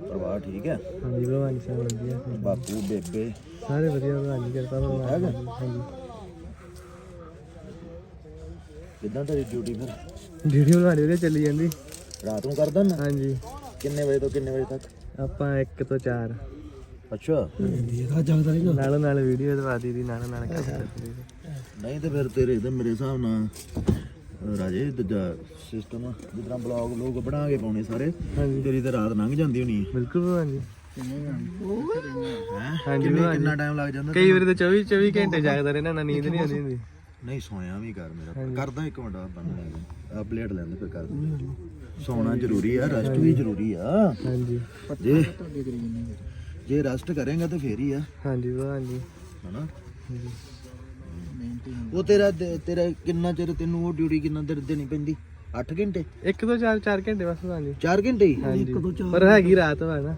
ਪਰਿਵਾਰ ਠੀਕ ਹੈ? ਹਾਂਜੀ ਭਲਵਾਨ ਸਾਹਿਬ ਵਧੀਆ। ਬਾਪੂ ਬੇਬੇ? ਸਾਰੇ ਵਧੀਆ ਭਲਵਾਨ ਜੀ ਕਿਰਪਾ ਭਲਵਾਨ ਜੀ ਹਾਂਜੀ। ਕਿੱਦਾਂ ਤੇਰੀ ਡਿਊਟੀ ਫਿਰ? ਡਿਊਟੀ ਭਲਵਾਨ ਜੀ ਵਧੀਆ ਚੱਲੀ ਜਾਂਦੀ। ਰਾਤ ਨੂੰ ਕਰਦਾ ਨਾ ਹਾਂਜੀ। ਕਿੰਨੇ ਵਜੇ ਤੋਂ ਕਿੰਨੇ ਵਜੇ ਤੱਕ? ਆਪਾਂ 1 ਤੋਂ 4 ਅੱਛਾ। ਨਾਲ ਨਾਲ ਵੀਡੀਓ ਦਵਾ ਦੀ ਦੀ ਨਾਲ ਨਾਲ ਕਰਦੇ ਨਹੀਂ ਤੇ ਫਿਰ ਤੇਰੇ ਤੇ ਮੇਰੇ ਹਿਸਾਬ ਨਾਲ ਰਾਜੇ ਦੂਜਾ ਸਿਸਟਮ ਜਿੱਦਾਂ ਬਲੌਗ ਲੋਕ ਬਣਾ ਕੇ ਪਾਉਣੇ ਸਾਰੇ ਹਾਂਜੀ। ਤੇਰੀ ਤੇ ਰਾਤ ਲੰਘ ਜਾਂਦੀ ਹੋਣੀ। ਬਿਲਕੁਲ? ਹਾਂਜੀ ਕਿੰਨੇ ਟਾਈਮ ਲੱਗ ਜਾਂਦਾ ਕਈ ਵਾਰੀ ਤਾਂ 24 24 ਘੰਟੇ ਜਾਗਦਾ ਰਹਿਣਾ ਨਾ ਨੀਂਦ ਨਹੀਂ ਆਉਂਦੀ ਹੁੰਦੀ। ਨਹੀਂ ਸੋਇਆ ਵੀ ਕਰ ਮੇਰਾ ਕਰਦਾ ਇੱਕ ਮਿੰਟ ਬੰਨ ਲੈ ਆ ਪਲੇਟ ਲੈਂਦੇ ਫਿਰ ਕਰਦਾ ਸੌਣਾ ਜ਼ਰੂਰੀ ਆ ਰੈਸਟ ਵੀ ਜ਼ਰੂਰੀ ਆ। ਹਾਂਜੀ। ਜੇ ਜੇ ਰੈਸਟ ਕਰੇਗਾ ਤਾਂ ਫੇਰ ਹੀ ਆ। ਹਾਂਜੀ ਭਲਵਾਨ ਜੀ। ਹਨਾ? ਉਹ ਤੇਰਾ ਦੇ- ਤੇਰਾ ਕਿੰਨਾ ਚਿਰ ਤੈਨੂੰ ਉਹ ਡਿਊਟੀ ਕਿੰਨਾ ਚਿਰ ਦੇਣੀ ਪੈਂਦੀ? 8 ਘੰਟੇ? 1 ਤੋਂ 4 4 ਘੰਟੇ ਬਸ ਭਲਵਾਨ ਜੀ 4 ਘੰਟੇ ਹੀ? ਹਾਂਜੀ। ਪਰ ਹੈਗੀ ਰਾਤ ਵਾ ਨਾ।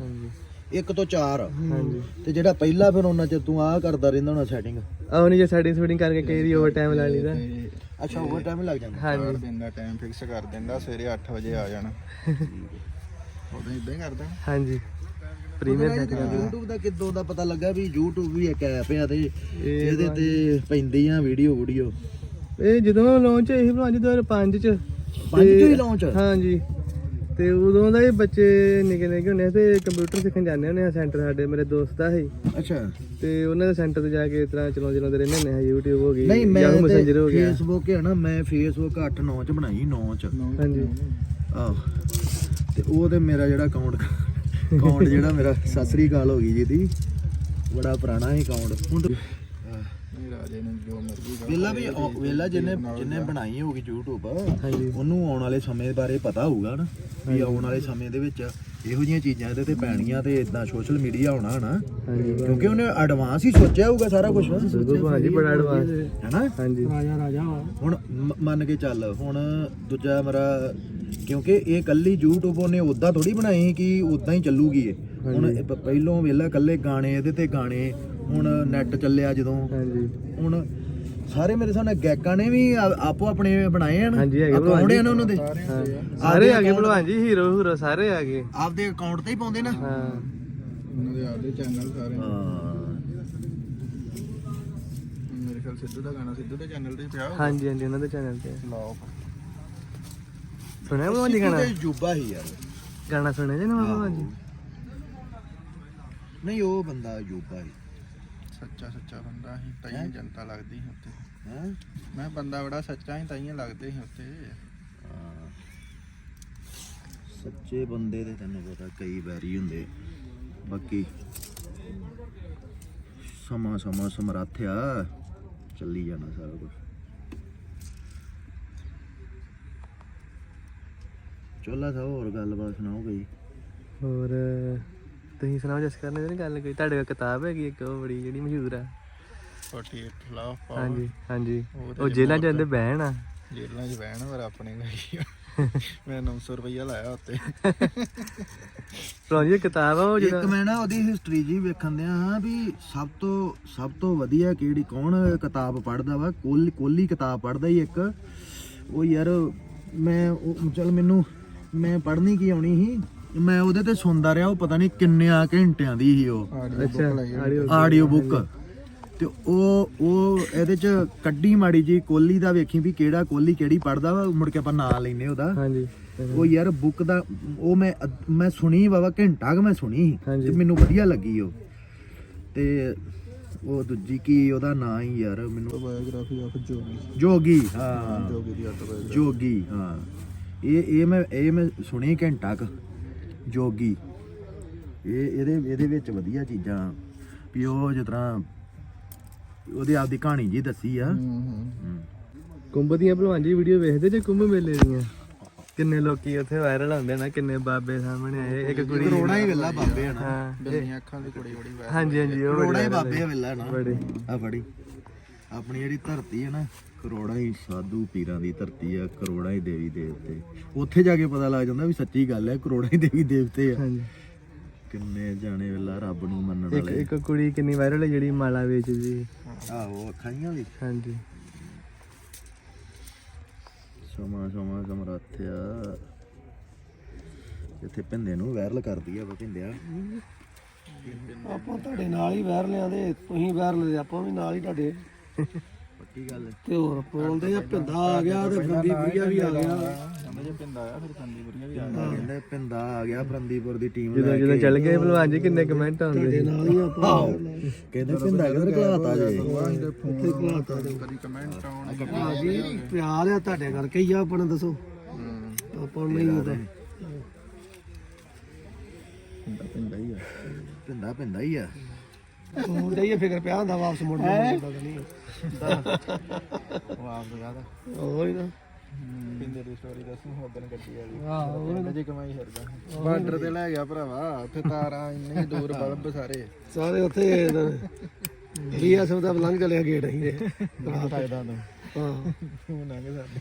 ਹਾਂਜੀ। 1 ਤੋਂ 4 ਹਾਂਜੀ। ਤੇ ਜਿਹੜਾ ਪਹਿਲਾ ਫਿਰ ਉਹਨਾਂ ਚ ਤੂੰ ਆਹ ਕਰਦਾ ਰਹਿੰਦਾ ਹੋਣਾ ਸੈਟਿੰਗ ਆਹ ਨਹੀਂ ਜੇ ਸਾਡੀ ਸ਼ੂਟਿੰਗ ਕਰਕੇ ਕਈ ਵਾਰੀ ਓਵਰ ਟਾਈਮ ਲਾ ਲਈਦਾ ਅੱਛਾ ਓਵਰ ਟਾਈਮ ਲੱਗ ਜਾਂਦਾ। ਹਾਂਜੀ। ਦਿਨ ਦਾ ਟਾਈਮ ਫਿਕਸ ਕਰ ਦਿੰਦਾ ਸਵੇਰੇ 8 ਵਜੇ ਆ ਜਾਣਾ। ਉਦੋਂ ਇਦਾਂ ਹੀ ਕਰਦਾ। ਹਾਂਜੀ। ਪ੍ਰੀਮੀਅਰ ਸੈਟ ਕਰਦੇ YouTube ਦਾ ਕਿਦੋਂ ਦਾ ਪਤਾ ਲੱਗਾ ਵੀ YouTube ਵੀ ਇੱਕ ਐਪ ਆ ਤੇ ਇਹ ਇਹਦੇ ਤੇ ਪੈਂਦੀਆਂ ਵੀਡੀਓ ਵੀਡੀਓ। ਇਹ ਜਦੋਂ ਲਾਂਚ ਹੋਈ ਸੀ ਜੀ 2005 ਚ। ਪੰਜ ਤੇ- ਤੋਂ ਹੀ ਲਾਂਚ ਹਾਂਜੀ। ਤੇ ਉਦੋਂ ਦਾ ਹੀ ਬੱਚੇ ਨਿੱਕੇ ਨਿੱਕੇ ਹੁੰਦੇ ਆ ਤੇ ਕੰਪਿਊਟਰ ਸਿੱਖਣ ਜਾਂਦੇ ਹੁੰਦੇ ਆ ਸੈਂਟਰ ਸਾਡੇ ਮੇਰੇ ਦੋਸਤ ਦਾ ਸੀ। ਅੱਛਾ। ਤੇ ਉਹਨਾਂ ਦੇ ਸੈਂਟਰ ਤੇ ਜਾ ਕੇ ਇਸ ਤਰ੍ਹਾਂ ਚਲਾਉਂਦੇ ਚਲਾਉਂਦੇ ਰਹਿੰਦੇ ਹੁੰਦੇ ਆ YouTube ਹੋ ਗਈ ਨਹੀਂ ਮੈਂ Yahoo Messenger ਹੋ ਗਿਆ। ਫੇਸਬੁੱਕ ਹੈ ਨਾ ਮੈਂ ਫੇਸਬੁੱਕ 8 9 ਚ ਬਣਾਈ 9 ਚ। ਹਾਂਜੀ। ਆਹ। ਤੇ ਉਹ ਤੇ ਮੇਰਾ ਜਿਹੜਾ ਅਕਾਊਂਟ ਅਕਾਊਂਟ ਜਿਹੜਾ ਮੇਰਾ ਸਸਰੀ ਕਾਲ ਹੋ ਗਈ ਜਿਹਦੀ ਬੜਾ ਪੁਰਾਣਾ ਹੈ ਅਕਾਊਂਟ। ਹੁਣ ਜੋ ਵੇਲਾ ਵੀ ਉਹ- ਵੇਲਾ ਜਿਹਨੇ ਜਿਹਨੇ ਬਣਾਈ ਹੋਗੀ YouTube ਹਾਂਜੀ। ਉਹਨੂੰ ਆਉਣ ਵਾਲੇ ਸਮੇਂ ਬਾਰੇ ਪਤਾ ਹੋਊਗਾ ਨਾ ਵੀ ਆਉਣ ਵਾਲੇ ਸਮੇਂ ਦੇ ਵਿੱਚ ਇਹੋ ਜਿਹੀਆਂ ਚੀਜ਼ਾਂ ਇਹਦੇ ਤੇ ਪੈਣੀਆਂ ਤੇ ਇਦਾਂ ਸੋਸ਼ਲ ਮੀਡੀਆ ਹੋਣਾ ਹਨਾ ਹਾਂਜੀ। ਕਿਉਂਕਿ ਉਹਨੇ ਐਡਵਾਂਸ ਹੀ ਸੋਚਿਆ ਹੋਊਗਾ ਸਾਰਾ ਕੁਝ ਬਿਲਕੁਲ ਭਲਵਾਨ ਜੀ ਬੜਾ ਐਡਵਾਂਸ ਹੈਨਾ ਹਾਂਜੀ। ਰਾਜਾ ਰਾਜਾ। ਹੁਣ ਮ- ਮੰਨ ਕੇ ਚੱਲ ਹੁਣ ਦੂਜਾ ਮੇਰਾ ਕਿਉਂਕਿ ਇਹ ਕੱਲੀ YouTube ਉਹਨੇ ਉਦਾਂ ਥੋੜੀ ਬਣਾਈ ਕਿ ਉਦਾਂ ਹੀ ਚੱਲੂਗੀ ਇਹ। ਹੁਣ ਪਹਿਲੋਂ ਵੇਲਾ ਕੱਲੇ ਗਾਣੇ ਇਹਦੇ ਤੇ ਗਾਣੇ ਹੁਣ ਨੈਟ ਚੱਲਿਆ ਜਦੋਂ। ਹਾਂਜੀ। ਹੁਣ ਸਾਰੇ ਮੇਰੇ ਸਾਹਮਣੇ ਗਾਇਕਾਂ ਨੇ ਵੀ ਆਪੋ ਆਪਣੇ ਬਣਾਏ ਹਨ। ਹਾਂਜੀ, ਹੈਗੇ ਅਕਾਊਂਟ ਹਨ ਉਹਨਾਂ ਦੇ। ਸਾਰੇ ਆ। ਗਏ ਭਲਵਾਨ ਜੀ ਹੀਰੋ ਹੀਰੋ ਸਾਰੇ ਆ ਗਏ। ਆਪਦੇ ਅਕਾਊਂਟ ਤੇ ਹੀ ਪਾਉਂਦੇ ਨਾ। ਹਾਂ। ਉਹਨਾਂ ਦੇ ਆਪਦੇ ਚੈਨਲ ਸਾਰੇ। ਹਾਂ। ਮੇਰੇ ਖਿਆਲ ਸਿੱਧੂ ਦਾ ਗਾਣਾ ਸਿੱਧੂ ਦੇ ਚੈਨਲ ਤੇ ਪਿਆ ਹਾਂਜੀ ਹਾਂਜੀ ਉਹਨਾਂ ਦੇ ਚੈਨਲ ਤੇ। ਲਾਓ। ਸੁਣਿਆ ਭਲਵਾਨ ਜੀ ਗਾਣਾ? ਇਹ ਜੂਬਾ ਹੀ ਯਾਰ। ਗਾਣਾ ਸੁਣਿਆ ਜੀ ਨਾ ਜੀ? ਨਹੀਂ ਉਹ ਬੰਦਾ ਜੂਬਾ ਹੀ। ਸੱਚਾ ਸੱਚਾ ਬੰਦਾ ਸੀ ਤਾਈਂ ਜਨਤਾ ਲੱਗਦੀ ਸੀ ਉੱਤੇ ਹੈ? ਮੈਂ ਬੰਦਾ ਬੜਾ ਸੱਚਾ ਸੀ ਤਾਈਂ ਲੱਗਦੇ ਸੀ ਉੱਤੇ ਸੱਚੇ ਬੰਦੇ ਦੇ ਤੈਨੂੰ ਪਤਾ ਕਈ ਵੈਰੀ ਹੁੰਦੇ। ਬਾਕੀ ਸਮਾਂ ਸਮਾਂ ਸਮਰਾਥਿਆ ਚੱਲੀ ਜਾਣਾ ਸਾਰਾ ਕੁਝ ਚੋਲਾ ਸਾਹਿਬ ਹੋਰ ਗੱਲਬਾਤ ਸੁਣਾਓ ਕੋਈ? ਹੋਰ ਤੁਸੀਂ ਸੁਣਾਓ ਜਸ ਕਰਨੇ ਦੀ ਗੱਲ ਕੋਈ? ਤੁਹਾਡੇ ਕੋਲ ਕਿਤਾਬ ਹੈਗੀ ਇੱਕ ਉਹ ਬੜੀ ਜਿਹੜੀ ਮਸ਼ਹੂਰ ਆ। 48 ਖਿਲਾਫ ਹਾਂਜੀ ਹਾਂਜੀ। ਉਹ ਜੇਲਾਂ ਚ ਜਾਂਦੇ ਬਹਿਣ ਆ। ਜੇਲਾਂ 'ਚ ਬਹਿਣ ਪਰ ਆਪਣੇ ਲਈ। ਮੈਂ 900 ਰੁਪਈਆ ਲਾਇਆ ਉੱਤੇ। ਭਲਵਾਨ ਜੀ ਇਹ ਕਿਤਾਬ ਆ ਉਹ ਇੱਕ ਜਿਹੜਾ ਮੈਂ ਨਾ ਉਹਦੀ ਹਿਸਟਰੀ ਜੀ ਵੇਖਣ ਦਿਆ ਹਾਂ ਵੀ ਸਭ ਤੋਂ ਸਭ ਤੋਂ ਵਧੀਆ ਕਿਹੜੀ ਕੌਣ ਕਿਤਾਬ ਪੜ੍ਹਦਾ ਵਾ? ਕੋਲ ਕੋਲੀ ਕਿਤਾਬ ਪੜ੍ਹਦਾ ਹੀ ਇੱਕ। ਉਹ ਯਾਰ ਮੈਂ ਉਹ ਚਲ ਮੈਨੂੰ ਮੈਂ ਪੜ੍ਹਨੀ ਕੀ ਆਉਣੀ ਸੀ? ਮੈਂ ਉਹਦੇ ਤੇ ਸੁਣਦਾ ਰਿਹਾ ਉਹ ਪਤਾ ਨਹੀਂ ਕਿੰਨਿਆਂ ਘੰਟਿਆਂ ਦੀ ਸੀ ਉਹ। ਆਡੀਓ ਬੁੱਕ ਤੇ ਉਹ ਉਹ ਇਹਦੇ ਚ ਕੱਢੀ ਮਾੜੀ ਜੀ ਕੋਲੀ ਦਾ ਵੇਖੀ ਵੀ ਕਿਹੜਾ ਕੋਲੀ ਕਿਹੜੀ ਪੜਦਾ ਵਾ ਮੁੜ ਕੇ ਆਪਾਂ ਨਾਂ ਲੈਨੇ ਉਹਦਾ। ਹਾਂਜੀ। ਉਹ ਯਾਰ ਬੁੱਕ ਦਾ ਉਹ ਮੈਂ ਮੈਂ ਸੁਣੀ ਬਾਬਾ ਘੰਟਾ ਕੁ ਮੈਂ ਸੁਣੀ। ਤੇ ਮੈਨੂੰ ਵਧੀਆ ਲੱਗੀ ਉਹ। ਤੇ ਉਹ ਦੂਜੀ ਕੀ ਉਹਦਾ ਨਾਂ ਹੀ ਯਾਰ ਮੈਨੂੰ ਬਾਇਓਗ੍ਰਾਫੀ ਆਫ ਜੋਗੀ ਜੋਗੀ ਹਾਂ। ਜੋਗੀ ਦੀ ਆਟੋਬਾਇਓਗ੍ਰਾਫੀ ਜੋਗੀ ਹਾਂ। ਇਹ ਇਹ ਮੈਂ ਇਹ ਮੈਂ ਸੁਣੀ ਘੰਟਾ ਕ ਜੋਗੀ। ਇਹ ਇਹਦੇ ਇਹਦੇ ਵਿੱਚ ਵਧੀਆ ਚੀਜ਼ਾਂ। ਵੀ ਉਹ ਜਿਸ ਤਰ੍ਹਾਂ ਉਹਦੀ ਆਪਦੀ ਕਹਾਣੀ ਜੀ ਦੱਸੀ ਆ। ਹੂੰ ਹੂੰ। ਹਮ। ਕੁੰਭ ਦੀਆਂ ਭਲਵਾਨ ਜੀ ਵੀਡੀਓ ਵੇਖਦੇ ਜੇ ਕੁੰਭ ਮੇਲੇ ਦੀਆਂ? ਕਿੰਨੇ ਲੋਕੀ ਉੱਥੇ ਵਾਇਰਲ ਹੁੰਦੇ ਨਾ ਕਿੰਨੇ ਬਾਬੇ ਸਾਹਮਣੇ ਆਏ ਇੱਕ ਕੁੜੀ ਕਰੋੜਾਂ ਹੀ ਵੇਲਾ ਬਾਬੇ ਹਨਾ ਹਾਂ ਬਿੱਲੀਆਂ ਅੱਖਾਂ ਦੀ ਕੁੜੀ ਬੜੀ ਵੈ ਹਾਂਜੀ ਹਾਂਜੀ ਉਹ ਕਰੋੜਾਂ ਹੀ ਬੜੀ ਬਾਬੇ ਆ ਵੇਲਾ। ਨਾ। ਬੜੇ। ਆ ਫੜੀ। ਆਪਣੀ ਜਿਹੜੀ ਧਰਤੀ ਹੈ ਨਾ ਕਰੋੜਾਂ ਹੀ ਸਾਧੂ ਪੀਰਾਂ ਦੀ ਧਰਤੀ ਆ ਕਰੋੜਾਂ ਹੀ ਦੇਵੀ ਦੇਵਤੇ। ਉੱਥੇ ਜਾ ਕੇ ਪਤਾ ਲੱਗ ਜਾਂਦਾ ਵੀ ਸੱਚੀ ਗੱਲ ਹੈ ਕਰੋੜਾਂ ਹੀ ਦੇਵੀ ਦੇਵਤੇ ਆ। ਹਾਂਜੀ। ਕਿੰਨੇ ਜਾਣੇ ਵੇਲਾ ਰੱਬ ਨੂੰ ਮੰਨਣ ਇੱਕ ਵਾਲੇ। ਇੱਕ ਕੁੜੀ ਕਿੰਨੀ ਵਾਇਰਲ ਹੈ ਜਿਹੜੀ ਮਾਲਾ ਵੇਚਦੀ। ਆਹੋ ਅੱਖਾਂ ਵੀ ਹਾਂਜੀ। ਸਮਾਂ ਸਮਾਂ ਸਮਰੱਥਿਆ ਇੱਥੇ ਪਿੰਦੇ ਨੂੰ ਵਾਇਰਲ ਕਰਦੀ ਆ ਵਾ ਪਿੰਦਿਆ ਆਪਾਂ ਤੁਹਾਡੇ ਨਾਲ ਹੀ ਵੈਰ ਲਿਆਂਦੇ ਤੁਸੀਂ ਵੈਰ ਲਿਆ ਆਪਾਂ ਵੀ ਨਾਲ ਹੀ ਤੁਹਾਡੇ। ਗੱਲ ਤੇ ਹੋਰ ਬੋਲਦੇ ਆ ਪਿੰਦਾ ਆ ਗਿਆ ਤੇ ਫੰਦੀ ਵੀਆ ਵੀ ਆ ਗਿਆ। ਕਹਿੰਦਾ ਜੇ ਪਿੰਦਾ ਆ ਫਿਰ ਸੰਦੀਪੁਰੀਆਂ ਵੀ ਆ ਕਹਿੰਦੇ ਪਿੰਦਾ ਆ ਗਿਆ ਫਰੰਦੀਪੁਰ ਦੀ ਟੀਮ ਜਦੋਂ ਜਦੋਂ ਚੱਲ ਗਏ ਭਲਵਾਨ ਜੀ ਕਿੰਨੇ ਕਮੈਂਟ ਆਉਂਦੇ ਨਾਲ ਹੀ ਆਪਾਂ ਕਹਿੰਦੇ ਪਿੰਦਾ ਕਿਧਰ ਘਲਾਤਾ ਜੇ। ਉੱਥੇ ਘਲਾਤਾ ਦੇ ਕਦੀ ਕਮੈਂਟ ਆਉਣ ਆ ਜੀ ਪਿਆਰ ਆ ਤੁਹਾਡੇ ਕਰਕੇ ਹੀ ਆ ਆਪਾਂ ਨੂੰ ਦੱਸੋ ਆਪਾਂ ਨੂੰ ਨਹੀਂ ਹੁੰਦਾ ਪਿੰਦਾ ਹੀ ਆ। ਪਿੰਦਾ ਪਿੰਦਾ ਹੀ ਆ। ਤੂੰ ਜਾਈਏ ਫਿਕਰ ਪਿਆ ਹੁੰਦਾ ਵਾਪਸ ਮੁੜ ਜਾਂਦਾ ਤਾਂ ਨਹੀਂ। ਉਹ ਆਪ ਲਗਾਦਾ ਉਹੀ ਨਾ ਪਿੰਦੇ ਦੀ ਸਟੋਰੀ ਦੱਸੂ ਗੱਡੀ ਵਾਲੀ ਆਹੋ ਉਹੀ ਨਾ। ਜੇ ਕਮਾਈ ਫਿਰਦਾ ਬਾਰਡਰ ਤੇ ਲੈ ਗਿਆ ਭਰਾਵਾ ਉੱਥੇ ਤਾਰਾਂ ਇੰਨੇ ਦੂਰ ਬਲਬ ਸਾਰੇ। ਸਾਰੇ ਉੱਥੇ ਬੀਐਸਐਫ ਦਾ ਲੰਘ ਚਲਿਆ ਗੇਟ ਅਸੀਂ। ਦੇ ਫਾਇਦਾ ਨੂੰ ਹਾਂ। ਤੂੰ ਨਾ ਕਿ ਸਾਡੇ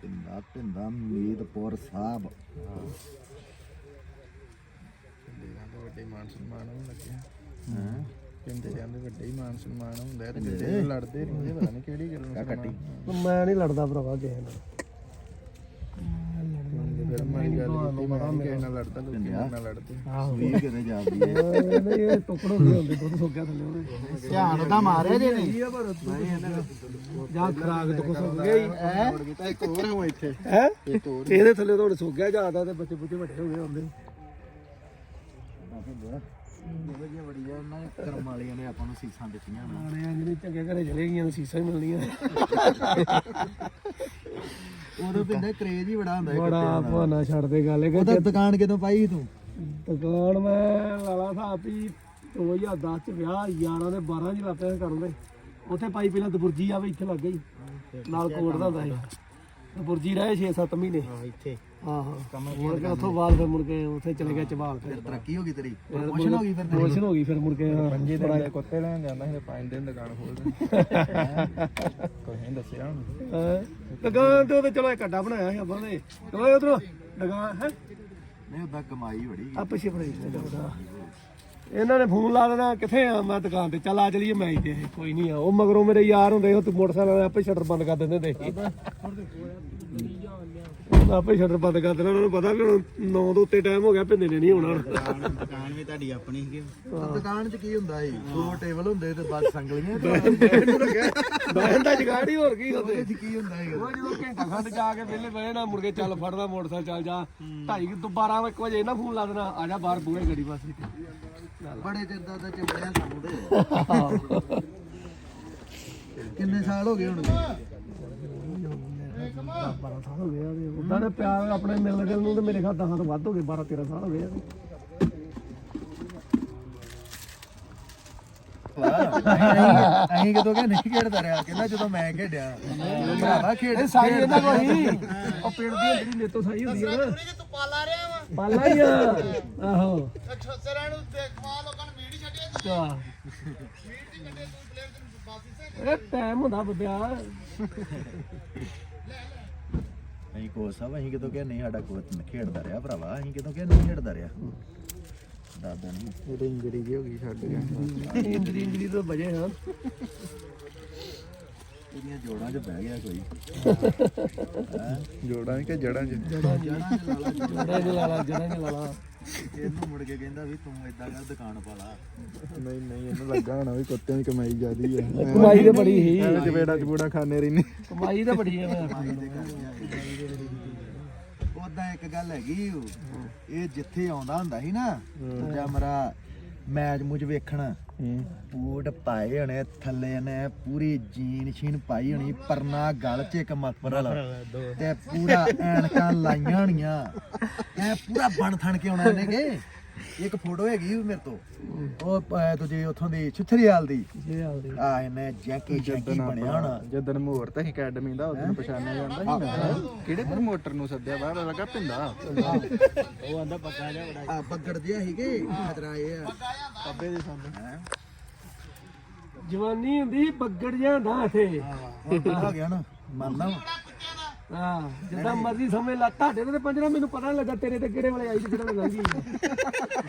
ਪਿੰਦਾ ਪਿੰਦਾ ਮੀਦਪੁਰ ਸਾਹਿਬ। ਜਾਂਦੇ ਵੱਡੇ ਮਾਨ ਸਨਮਾਨ ਹੋਣ ਲੱਗੇ ਹਾਂ। ਪਿੰਦੇ ਜਾਂਦੇ ਵੱਡੇ ਹੀ ਮਾਨ ਸਨਮਾਨ ਹੁੰਦਾ ਹੈ ਤੇ ਪਿੰਦੇ ਲੜਦੇ ਰਹਿੰਦੇ ਪਤਾ ਨਹੀਂ ਕਿਹੜੀ ਗੱਲ ਨੂੰ ਕੱਟੀ। ਮੈਂ ਨਹੀਂ ਲੜਦਾ ਭਰਾਵਾ ਕਿਸੇ ਨਾਲ। ਫਿਰ ਮਾਰੀ ਗੱਲ ਕੀਤੀ ਮੈਂ ਨੀ ਕਿਸੇ ਨਾਲ ਲੜਦਾ ਲੋਕੀ ਨਾਲ ਲੜਦੇ। ਆਹੋ। ਵੀ ਕਿਤੇ ਜਾਂਦੀ ਹੈ। ਨਹੀਂ ਇਹ ਟੁਕੜੋ ਨਹੀਂ ਹੁੰਦੇ ਦੁੱਧ ਸੁੱਕ ਗਿਆ ਥੱਲੇ ਉਹਦੇ। ਧਿਆਨ ਉਹਦਾ ਮਾਰਿਆ ਜੇ ਨੇ ਜਾਂ ਖਰਾਕ ਤੇ ਕੁਛ ਹੋ ਗਿਆ ਹੀ। ਮੁੜ ਗਈ ਤਾਂ ਇੱਕ ਹੋਰ ਹਾਂ ਇੱਥੇ। ਹੈ? ਇੱਕ ਹੋਰ ਇਹਦੇ ਥੱਲੇ ਤੋਂ ਹੁਣ ਸੁੱਕ ਗਿਆ ਜ਼ਿਆਦਾ ਤੇ ਬੱਚੇ ਬੁੱਚੇ ਵੱਡੇ ਹੋ ਗਏ ਹੁੰਦੇ। ਵਧੀਆ ਬੜੀ ਆ ਉਹਨਾਂ ਕਰਮ ਵਾਲੀਆਂ ਨੇ ਆਪਾਂ ਨੂੰ ਸੀਸਾਂ ਦਿੱਤੀਆਂ ਨਾ। ਆਣੇ ਆ ਜਿਹੜੇ ਚੰਗੇ ਘਰੇ ਚਲੇ ਗਈਆਂ ਤਾਂ ਸੀਸਾਂ ਹੀ ਮਿਲਣੀਆਂ। ਉਦੋਂ ਪਿੰਡੇ ਕਰੇਜ ਹੀ ਬੜਾ ਹੁੰਦਾ ਬੜਾ ਭਾਨਾ ਛੱਡਦੇ ਗੱਲ ਇਹ ਉਹਦਾ ਦੁਕਾਨ ਕਿਦੋਂ ਪਾਈ ਤੂੰ? ਦੁਕਾਨ ਮੈਂ ਲਾਲਾ ਸਾਹਿਬ ਵੀ 2010 ਚ ਵਿਆਹ 11 ਦੇ 12 ਚ ਲਾਪਿਆ ਕਰਨ ਦੇ। ਉੱਥੇ ਪਾਈ ਪਹਿਲਾਂ ਦਬੁਰਜੀ ਆਵੇ ਇੱਥੇ ਲੱਗ ਗਈ। ਨਾਲ ਕੋਟ ਦਾ ਹੁੰਦਾ ਸੀ। ਦਬੁਰਜੀ ਰਹੇ 6-7 ਮਹੀਨੇ। ਇੱਥੇ। ਆਹੋ ਮੁੜ ਕੇ ਉੱਥੋਂ ਬਾਅਦ ਫਿਰ ਮੁੜ ਕੇ ਉੱਥੇ ਚਲੇ ਗਿਆ ਚਬਾਲ ਫਿਰ ਤਰੱਕੀ ਹੋ ਗਈ ਤੇਰੀ? ਪ੍ਰਮੋਸ਼ਨ ਹੋ ਗਈ ਫਿਰ ਤੇਰੀ? ਪ੍ਰੋਮੋਸ਼ਨ ਹੋ ਗਈ ਫਿਰ ਮੁੜ ਕੇ ਹਾਂ। ਪੰਜੇ ਦਿਨ ਦੇ ਕੁੱਤੇ ਲੈਣ ਜਾਂਦਾ ਸੀ ਤੇ ਪੰਜ ਦਿਨ ਦੁਕਾਨ ਖੋਲ ਦਿੰਦੇ। ਕੋਈ ਨਹੀਂ ਦੱਸਿਆ ਹੁਣ। ਹੈਂ। ਦੁਕਾਨ ਤੇ ਉਹਦੇ ਚਲੋ ਇੱਕ ਅੱਡਾ ਬਣਾਇਆ ਸੀ ਆਪਾਂ ਨੇ। ਓਏ ਉਧਰ? ਦੁਕਾਨ ਹੈ? ਨਹੀਂ ਉਹਦਾ ਕਮਾਈ ਬੜੀ ਆ ਪਿੱਛੇ ਸੀ। ਇਹਨਾਂ ਨੇ ਫੋਨ ਲਾ ਦੇਣਾ, ਕਿੱਥੇ ਆ? ਮੈਂ ਦੁਕਾਨ ਤੇ, ਚੱਲ ਆ ਚਲੀਏ, ਮੈਂ ਤੇ ਕੋਈ ਨਹੀਂ ਆ। ਉਹ ਮਗਰੋਂ ਮੇਰੇ ਯਾਰ ਹੁੰਦੇ ਉਹ ਤੇ ਮੋਟਰਸਾਈਕਲ ਵਾਲੇ ਆਪੇ ਸ਼ਟਰ ਬੰਦ ਕਰ ਦਿੰਦੇ ਹੁੰਦੇ ਆਪੇ ਸ਼ਟਰ ਬੰਦ ਕਰ ਦੇਣਾ ਉਹਨਾਂ ਨੂੰ ਪਤਾ ਵੀ ਹੁਣ 9 ਦੇ ਉੱਤੇ ਟਾਈਮ ਹੋ ਗਿਆ ਪਿੰਦੇ ਨੇ ਨਹੀਂ ਆਉਣਾ। ਦੁਕਾਨ ਵੀ ਤੁਹਾਡੀ ਆਪਣੀ ਸੀਗੀ। ਦੁਕਾਨ 'ਚ ਕੀ ਹੁੰਦਾ ਸੀ? ਦੋ ਟੇਬਲ ਹੁੰਦੇ ਤੇ ਬਸ ਸੰਗਲੀਆਂ ਬਹਿਣ ਦਾ ਜਗਾੜੀ ਹੋਰ ਕੀ ਹੁੰਦੇ। ਉਹਦੇ 'ਚ ਕੀ ਹੁੰਦਾ ਸੀ ਉਹ ਜਦੋਂ ਘੰਟਾ ਖੰਡ ਜਾ ਕੇ ਵਿਹਲੇ ਬਹਿ ਨਾ ਮੁੜ ਕੇ ਚੱਲ ਫੜਦਾ ਮੋਟਰਸਾਈਕਲ ਚੱਲ ਜਾ। ਢਾਈ ਕੁ ਤੋਂ 12 1 ਵਜੇ ਨਾ ਫੋਨ ਲਾ ਦੇਣਾ ਆ ਜਾ ਬਾਹਰ ਬੂਹੇ ਗੱਡੀ ਬਸ ਬੜੇ ਚਿਰ ਦਾ ਤਾਂ ਚਿੰਬੜਿਆ ਸਾਨੂੰ ਤੇ। ਕਿੰਨੇ ਸਾਲ ਹੋ ਗਏ ਹੁਣ? 12 ਸਾਲ ਹੋ ਗਏ ਆ ਤੇ ਉਦਾਂ ਦੇ ਪਿਆਰ ਆਪਣੇ ਮਿਲਣ ਗਿਲਣ ਨੂੰ ਤੇ ਮੇਰੇ ਖਿਆਲ 10 ਤੋਂ ਵੱਧ ਹੋ ਗਏ 12 13 ਸਾਲ ਹੋ ਗਏ ਆ ਤੇ। ਅਹੀਂ ਕਿਦੋਂ ਕਿ ਨਹੀਂ ਖੇਡਦਾ ਰਿਹਾ? ਕਹਿੰਦਾ ਜਦੋਂ ਮੈਂ ਖੇਡਿਆ। ਭਰਾਵਾ ਖੇਡ ਇਹ ਸਾਈ ਇਹਨਾਂ ਕੋਲ ਹੀ। ਉਹ ਪਿੰਡ ਦੀ ਜਿਹੜੀ ਨੇਤੋ ਸਾਈ ਹੁੰਦੀ ਆ ਨਾ। ਤੂੰ ਪਾਲਾ ਰਿਹਾ ਵਾ। ਪਾਲਾ ਹੀ ਆ। ਆਹੋ। ਛੋਸਰਾਂ ਨੂੰ ਦੇਖਵਾ ਲੋਕਾਂ ਨੂੰ ਵੀੜੀ ਛੱਡਿਆ ਇਹ ਟਾਈਮ ਹੁੰਦਾ ਬੱਬਿਆ ਅਸੀਂ ਕੋਚ ਸਾਹਿਬ ਅਸੀਂ ਕਿਦੋਂ ਕਿ ਨਹੀਂ ਸਾਡਾ ਕੋਚ ਖੇਡਦਾ ਰਿਹਾ ਭਰਾਵਾ ਅਸੀਂ ਕਿਦੋਂ ਕਿ ਨਹੀਂ ਖੇਡਦਾ ਰਿਹਾ। ਦਾਦਾ ਨਹੀਂ ਉਹਦੇ ਇੰਜਰੀ ਜੀ ਹੋ ਗਈ ਛੱਡ ਗਿਆ। ਇੰਜਰੀ ਇੰਜਰੀ ਤੋਂ ਬਜੇ ਹਾਂ। ਇਹਦੀਆਂ ਜੋੜਾਂ 'ਚ ਬਹਿ ਗਿਆ ਕੋਈ। ਜੋੜਾਂ ਕਿ ਜੜਾਂ ਚ ਜੜਾ ਨਹੀਂ ਲਾਲਾ। ਜੜਾ ਨਹੀਂ ਲਾਲਾ ਇਹਨੂੰ ਮੁੜ ਕੇ ਕਹਿੰਦਾ ਵੀ ਤੂੰ ਏਦਾਂ ਕਰ ਦੁਕਾਨ ਪਾ ਲਾ ਨਹੀਂ ਨਹੀਂ ਇਹਨੂੰ ਲੱਗਾ ਹੋਣਾ ਵੀ ਕੁੱਤਿਆਂ ਦੀ ਕਮਾਈ ਜ਼ਿਆਦੀ ਆ। ਕਮਾਈ ਤੇ ਬੜੀ ਹੀ ਐਵੇਂ ਚਪੇੜਾ ਚਪੂੜਾ ਖਾਣੇ ਰਹਿੰਦੇ। ਕਮਾਈ ਤੇ ਬੜੀ ਹੈ ਮੈਂ ਉਦਾਂ ਇੱਕ ਗੱਲ ਹੈਗੀ ਇਹ ਜਿੱਥੇ ਆਉਂਦਾ ਹੁੰਦਾ ਸੀ ਨਾ ਜਾਂ ਮੈਚ ਮੁਝ ਵੇਖਣ। ਬੂਟ ਪਾਏ ਹੋਣੇ ਥੱਲੇ ਨੇ ਪੂਰੀ ਜੀਨ ਸ਼ੀਨ ਪਾਈ ਹੋਣੀ ਪਰਨਾ ਗਲ 'ਚ ਇੱਕ ਮਫਰਲ ਤੇ ਪੂਰਾ ਐਨਕਾਂ ਲਾਈਆਂ ਹੋਣੀਆਂ। ਐ ਪੂਰਾ ਬਣ ਥਣ ਕੇ ਆਉਣਾ ਇਹਨੇ ਕਿ? ਇੱਕ ਫੋਟੋ ਹੈਗੀ ਓ ਮੇਰੇ ਤੋਂ। ਉਹ ਪ- ਤੁਝੇ ਉਥੋਂ ਦੀ ਛੁਥਰੀਵਾਲ ਦੀ। ਇਹ ਆਉਂਦੀ ਆ ਇਹਨੇ ਜੈਕੀ ਜੈਕੀ ਬਣਿਆ ਹੋਣਾ। ਜਦੋਂ ਮੂਹਰਤ ਸੀ ਅਕੈਡਮੀ ਦਾ ਉਦੋਂ ਪਛਾਣਿਆ ਜਾਂਦਾ ਸੀ ਮੈਂ ਕਿਹੜੇ ਪ੍ਰਮੋਟਰ ਨੂੰ ਸੱਦਿਆ ਬਾਹਰ ਲੱਗਾ ਪਿੰਦਾ ਉਹ ਆਂਦਾ ਪੱਕਾ ਜਾ ਬੜਾ। ਆ ਬੱਗੜ ਜਿਹਾ ਸੀਗੇ ਖਤਰਾ ਇਹ ਆ। ਅੱਬੇ ਦੇ ਸਾਹਮਣੇ ਜਵਾਨੀ ਹੁੰਦੀ ਬੱਗੜ ਜਿਹਾ ਹੁੰਦਾ ਇੱਥੇ। ਹੁਣ ਹੋ ਗਿਆ ਨਾ ਮੰਨਦਾ ਵਾਂ। ਹਾਂ ਜਿੱਦਾਂ ਮਰਜ਼ੀ ਸਮਝ ਲਾ ਤੁਹਾਡੇ ਤੇ ਪੰਜਰਾ ਮੈਨੂੰ ਪਤਾ ਨਹੀਂ ਲੱਗਾ ਤੇਰੇ ਤੇ ਕਿਹੜੇ ਵੇਲੇ ਆਈ ਤੇ ਕਿਹੜੇ ਵੇਲੇ ਲੰਘੀ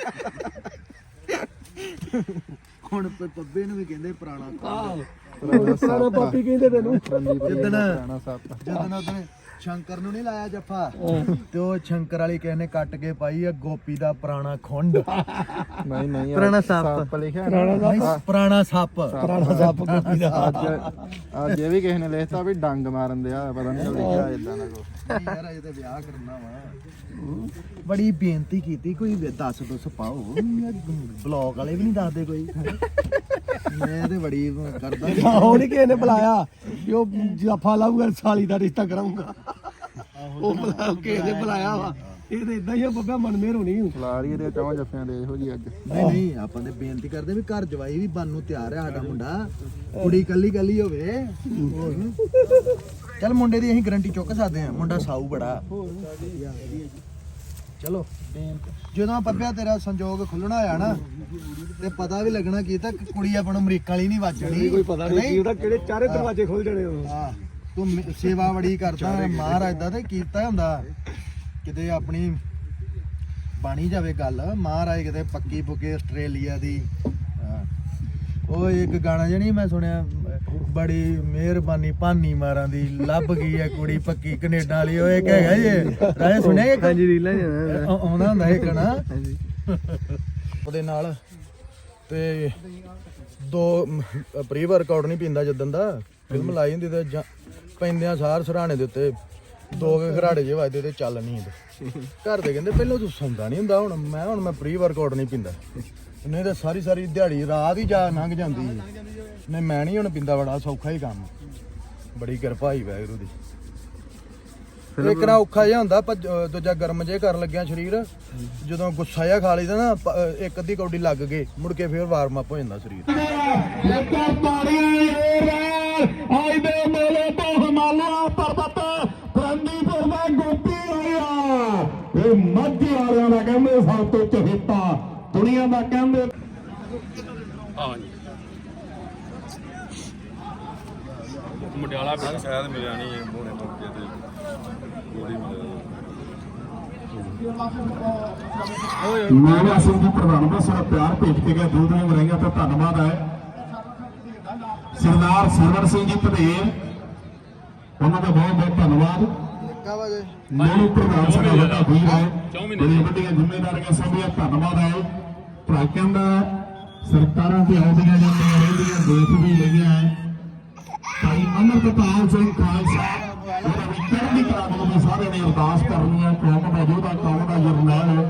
ਹੁਣ ਪ- ਪੱਬੇ ਨੂੰ ਵੀ ਕਹਿੰਦੇ ਪੁਰਾਣਾ ਆਹ। ਪੁਰਾਣਾ ਪਾਪੀ ਕਹਿੰਦੇ ਤੈਨੂੰ ਜਿੱਦਣ ਪੁਰਾਣਾ ਸੱਪ ਜਦੋਂ ਉਹਨੇ ਸ਼ੰਕਰ ਨੂੰ ਨਹੀਂ ਲਾਇਆ ਜੱਫਾ ਤੇ ਉਹ ਸ਼ੰਕਰ ਵਾਲੀ ਕਿਸੇ ਨੇ ਕੱਟ ਕੇ ਪਾਈ ਆ ਗੋਪੀ ਦਾ ਪੁਰਾਣਾ ਖੁੰਡ। ਨਹੀਂ ਨਹੀਂ ਪੁਰਾਣਾ ਸੱਪ। ਸੱਪ ਲਿਖਿਆ ਪੁਰਾਣਾ ਨਹੀਂ, ਪੁਰਾਣਾ ਸੱਪ। ਪੁਰਾਣਾ ਸੱਪ ਗੋਪੀ ਦਾ। ਅੱਜ ਅੱਜ ਇਹ ਵੀ ਕਿਸੇ ਨੇ ਲਿਖਤਾ ਵੀ ਡੰਗ ਮਾਰਨ ਦਿਆ ਪਤਾ ਨਹੀਂ ਲਿਖਿਆ ਇਦਾਂ ਦਾ ਕੋ ਯਾਰ ਅਜੇ ਤੇ ਵਿਆਹ ਕਰਨਾ ਵਾ। ਬੜੀ ਬੇਨਤੀ ਕੀਤੀ ਕੋਈ ਵੀ ਦੱਸ ਦੁੱਸ ਪਾਓ। ਬਲੌਗ ਵਾਲੇ ਵੀ ਨਹੀਂ ਦੱਸਦੇ ਕੋਈ। ਮੈਂ ਤੇ ਬੜੀ ਕਰਦਾ। ਉਹ ਨਹੀਂ ਕਿਸੇ ਨੇ ਬੁਲਾਇਆ। ਕਿ ਉਹ ਜਫਾ ਲਾਊਗਾ ਸਾਲੀ ਦਾ ਰਿਸ਼ਤਾ ਕਰਾਉਂਗਾ ਉਹ ਬੁਲਾ ਕਿਸੇ ਨੇ ਬੁਲਾਇਆ ਵਾ। ਇਹ ਤੇ ਇਦਾਂ ਹੀ ਆ ਬੱਬਾ ਮਨਮੇਰ ਹੋਣੀ ਫਲਾਰੀ ਇਹਦੇ ਚੌਂ ਜੱਫਿਆਂ ਦੇ ਇਹੋ ਜੀ ਅੱਜ। ਨਹੀਂ ਨਹੀਂ ਆਪਾਂ ਤੇ ਬੇਨਤੀ ਕਰਦੇ ਵੀ ਘਰ ਜਵਾਈ ਵੀ ਬਣ ਨੂੰ ਤਿਆਰ ਹੈ ਸਾਡਾ ਮੁੰਡਾ। ਕੁੜੀ ਕੱਲੀ ਕੱਲੀ ਹੋਵੇ ਚੱਲ ਮੁੰਡੇ ਦੀ ਅਸੀਂ ਗਾਰੰਟੀ ਚੁੱਕ ਸਕਦੇ ਹਾਂ ਮੁੰਡਾ ਸਾਊ ਬੜਾ। ਚਲੋ ਜਦੋਂ ਪੱਪਿਆ ਤੇਰਾ ਸੰਜੋਗ ਖੁੱਲਣਾ ਹੋਇਆ ਨਾ ਤੇ ਪਤਾ ਵੀ ਲੱਗਣਾ ਕੀ ਤਾਂ ਕੁੜੀ ਆਪਾਂ ਨੂੰ ਅਮਰੀਕਾ ਵਾਲੀ ਨਹੀਂ ਵੱਜਣੀ ਕੋਈ ਪਤਾ ਨਹੀਂ ਕੀ ਉਹਦਾ ਕਿਹੜੇ ਚਾਰੇ ਦਰਵਾਜ਼ੇ ਖੁੱਲ ਜਾਣੇ ਹਾਂ ਤੂੰ ਸੇਵਾ ਬੜੀ ਕਰਦਾ ਮਹਾਰਾਜ ਦਾ ਤੇ ਕੀਤਾ ਹੁੰਦਾ। ਕਿਤੇ ਆਪਣੀ ਬਾਣੀ ਜਾਵੇ ਗੱਲ ਮਹਾਰਾਜ ਕਿਤੇ ਪੱਕੀ ਪੁੱਕੀ ਆਸਟ੍ਰੇਲੀਆ ਦੀ। ਉਹ ਇੱਕ ਗਾਣਾ ਜਣੀ ਮੈਂ ਸੁਣਿਆ ਬੜੀ ਮਿਹਰਬਾਨੀ ਪਾਨੀ ਮਾਰਾਂ ਦੀ ਲੱਭ ਗਈ ਹੈ ਕੁੜੀ ਪੱਕੀ ਕੈਨੇਡਾ ਵਾਲੀ ਉਹ ਇੱਕ ਹੈਗਾ ਜੇ ਰਾਏ ਸੁਣਿਆ ਇੱਕ? ਹਾਂਜੀ ਰੀਲਾਂ ਜਾਣਾ ਆਉਂਦਾ ਹੁੰਦਾ ਇਹ ਗਾਣਾ ਹਾਂਜੀ। ਉਹਦੇ ਨਾਲ ਤੇ ਦੋ ਪ੍ਰੀ ਵਰਕਆਊਟ ਨਹੀਂ ਪੀਂਦਾ ਜਦੋਂ ਦਾ ਫਿਲਮ ਲਾਈ ਹੁੰਦੀ ਤੇ ਪੈਂਦਿਆਂ ਸਾਰ ਸਰਾਣੇ ਦੇ ਉੱਤੇ ਦੋ ਕੇ ਖਰਾੜੇ ਜੇ ਵੱਜਦੇ ਤੇ ਚੱਲ ਨਹੀਂ ਘਰ ਦੇ ਕਹਿੰਦੇ ਪਹਿਲਾਂ ਤੂੰ ਸੌਂਦਾ ਨਹੀਂ ਹੁੰਦਾ ਹੁਣ ਮੈਂ ਹੁਣ ਮੈਂ ਪ੍ਰੀ ਵਰਕਆਊਟ ਨਹੀਂ ਪੀਂਦਾ। ਨਹੀਂ ਤਾਂ ਸਾਰੀ ਸਾਰੀ ਦਿਹਾੜੀ ਰਾਤ ਹੀ ਜਾ ਲੰਘ ਜਾਂਦੀ ਨਹੀਂ ਮੈਂ ਨਹੀਂ ਹੁਣ ਪੀਂਦਾ ਬੜਾ ਸੌਖਾ ਹੀ ਕੰਮ। ਬੜੀ ਕਿਰਪਾ ਹੀ ਵੈਗਰੂ ਦੀ। ਇੱਕ ਨਾ ਔਖਾ ਜਿਹਾ ਹੁੰਦਾ ਪਰ ਦੂਜਾ ਗਰਮ ਜੇ ਕਰਨ ਲੱਗਿਆ ਸਰੀਰ ਜਦੋਂ ਗੁੱਸਾ ਜਿਹਾ ਖਾ ਲਈਦਾ ਨਾ ਪ- ਇੱਕ ਅੱਧੀ ਕੌਡੀ ਲੱਗ ਗਏ ਮੁੜ ਕੇ ਫੇਰ ਵਾਰਮ ਅਪ ਹੋ ਜਾਂਦਾ ਸਰੀਰ। ਲੱਗਾ ਪਾਣੀ ਆਈ ਦੇ ਮੇਲੇ ਤੋਂ ਹਿਮਾਲਿਆ ਪਰਬਤ ਫਰੰਦੀਪੁਰ ਦਾ ਗੋਪੀ ਆਇਆ। ਇਹ ਮੱਝੀ ਵਾਲਿਆਂ ਦਾ ਕਹਿੰਦੇ ਸਭ ਤੋਂ ਚਹੇਤਾ। ਦੁਨੀਆ ਦਾ ਕਹਿੰਦੇ ਮੁੰਡਿਆਲਾ ਵੀ ਸ਼ਾਇਦ ਮਿਲਿਆ ਨਹੀਂ ਇਹ ਮੋਨੇ ਮੌਕੇ ਤੇ। ਉਹਦੀ ਮਿਲਿਆ ਮੇਰਾ ਸਿੰਘ ਜੀ ਪ੍ਰਧਾਨ ਦਾ ਸਾਰਾ ਪਿਆਰ ਭੇਜ ਕੇ ਗਿਆ ਦੋ ਦਿਨ ਮਰਾਈਆਂ ਤੇ ਧੰਨਵਾਦ ਹੈ। ਸਰਦਾਰ ਸਰਵਰ ਸਿੰਘ ਜੀ ਧਨੇਰ ਉਹਨਾਂ ਦਾ ਬਹੁਤ ਬਹੁਤ ਧੰਨਵਾਦ। ਮੈਨੂੰ ਪ੍ਰਧਾਨ ਸਾਡਾ ਵੱਡਾ ਵੀਰ ਹੈ। ਬੜੀ ਵੱਡੀਆਂ ਜ਼ਿੰਮੇਵਾਰੀਆਂ ਸੰਭੀਆਂ ਧੰਨਵਾਦ ਹੈ। ਭਰਾਕਿਆਂ ਦਾ ਸਰਕਾਰਾਂ ਤੇ ਆਉਂਦੀਆਂ ਜਾਂਦੀਆਂ ਰਹਿੰਦੀਆਂ, ਦੇਸ਼ ਵੀ ਲਈਆਂ ਭਾਈ ਅਮਰਪਾਲ ਸਿੰਘ ਖਾਲਸਾ, ਉਹਦਾ ਵੀ ਚੜ੍ਹਦੀ ਕਲਾ ਦੇ ਵਿੱਚ ਨੇ ਅਰਦਾਸ ਕਰਨੀ ਹੈ ਕੌਮ ਦਾ ਯੋਧਾ ਕੌਮ ਦਾ ਜਰਨੈਲ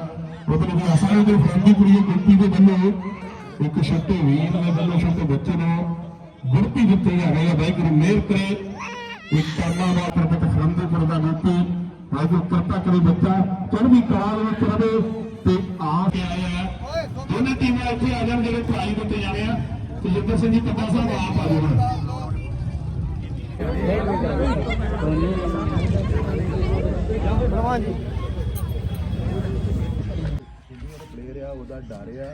ਮਤਲਬ ਕਿ ਅਸਾਂ ਦੇ ਫੈਮਿਲੀ ਕੁੜੀ ਗਿਣਤੀ ਦੇ ਵੱਲੋਂ ਇੱਕ ਛੋਟੇ ਵੀਰ ਦੇ ਵੱਲੋਂ ਛੋਟੇ ਬੱਚੇ ਨੂੰ ਗੁਰਤੀ ਦਿੱਤੀ ਜਾ ਰਹੀ ਹੈ ਵਾਹਿਗੁਰੂ ਮਿਹਰ ਕਰੇ। ਇੱਕ ਕਰਨਾ ਦਾ ਪ੍ਰਗਟ ਫਰੰਦੀਪੁਰ ਦਾ ਨੀਤੀ ਵਾਹਿਗੁਰੂ ਕਿਰਪਾ ਕਰੇ ਬੱਚਾ, ਚੜ੍ਹਦੀ ਕਲਾ ਦੇ ਵਿੱਚ ਰਹੇ ਤੇ ਆ ਕੇ ਆਇਆ। ਦੋਨੇ ਟੀਮਾਂ ਇੱਥੇ ਆ ਜਾਣ, ਜਿਹੜੇ ਪ੍ਰਾਈਜ਼ ਦਿੱਤੇ ਜਾਣੇ ਆ। ਤੇ ਸਿੰਘ ਜੀ ਪੱਤਾ ਸਾਹਿਬ ਆਪ ਆ ਜਾਣ ਪਲੇਅਰ ਆ, ਉਹਦਾ ਡਰ ਆ।